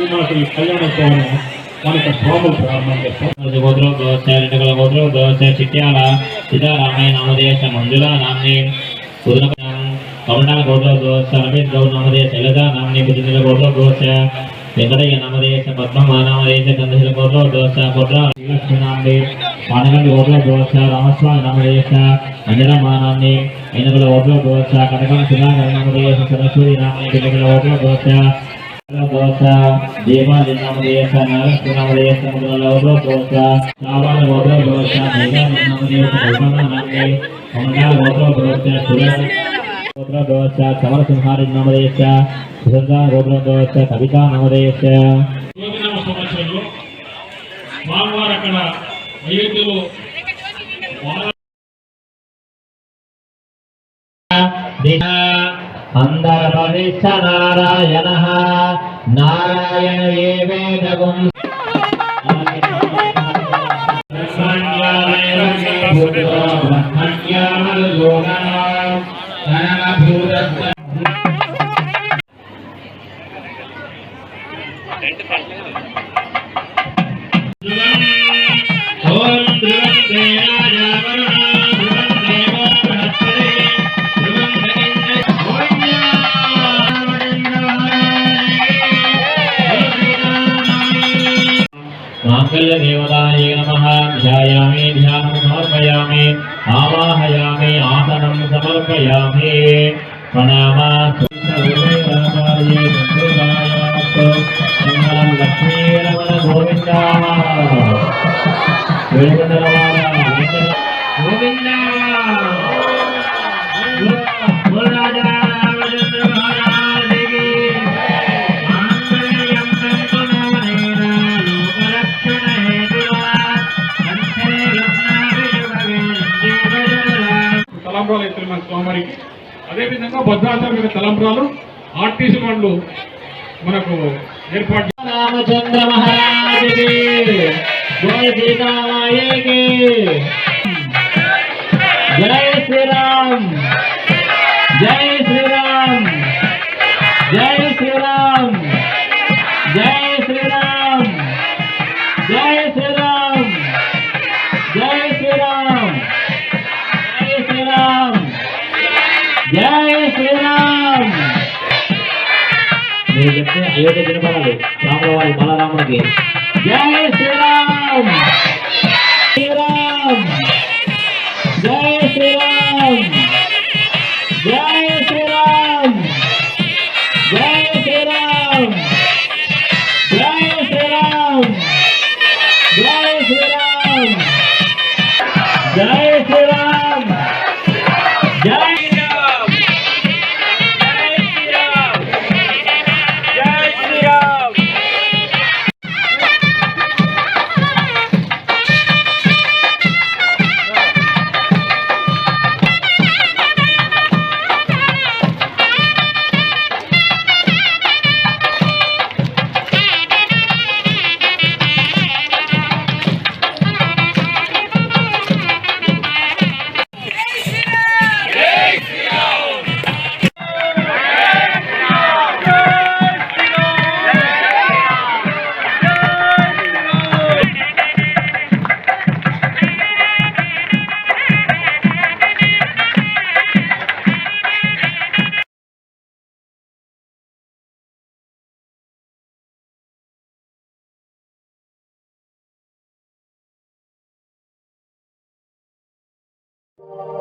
శ్రీనివాసుల కళ్యాణోత్సవాన్ని మనక స్వాములు ప్రారంభం చేస్తారు గోత్రం గోసాల గోత్రం గోసాల చిట్యాల ఇదా రామాయణ నామదేశ మంజుల నామ్ని పుదనక కమలాల గోత్ర గోసాల గౌ నామదేశ శైలజ నామ్ని బుద్ధిల గోత్ర గోస వెంకటయ్య నామదేశ పద్మ నామదేశ గంధశీల గోత్ర దోశ గోత్ర లక్ష్మి నామ్ని పానగండి ఓట్ల దోశ రామస్వామి నామదేశ అంజనమానాన్ని ఎన్నికల ఓట్ల దోశ కటకం శిలా నామదేశ సరస్వతి నామని ఎన్నికల ఓట్ల దోశ దోశ దీపాలు నమలు చేస్తాను నమలు చేస్తాను లవలో దోశ సామాన్య ఒకరో దోశ కవిత నమదేశ అందర పరిష్ట నారాయణ. నారాయణ ఏ వేదవం. ధనమభివృద్ధ देवतायै नमः। ध्यायामि ध्यानं समर्पयामि आवाहयामि आसनं समर्पयामि। प्रणामा తలంబ్రాలు ఇస్తారు మన స్వామివారికి. అదేవిధంగా భద్రాచలం తలంబ్రాలు ఆర్టీసీ వాళ్ళు మనకు ఏర్పాటు రామచంద్ర మహారాజుకి జై సీతామాయకి జై శ్రీరామ్. జై శ్రీరామ్! మీరు చెప్తే అయోధ్య వినపడాలి. రాముల వారి బలరాముడికి. జై శ్రీరామ్! శ్రీరామ్! జై శ్రీరామ్! జై శ్రీరామ్! జై శ్రీరామ్! జై శ్రీరామ్! జై శ్రీరామ్! you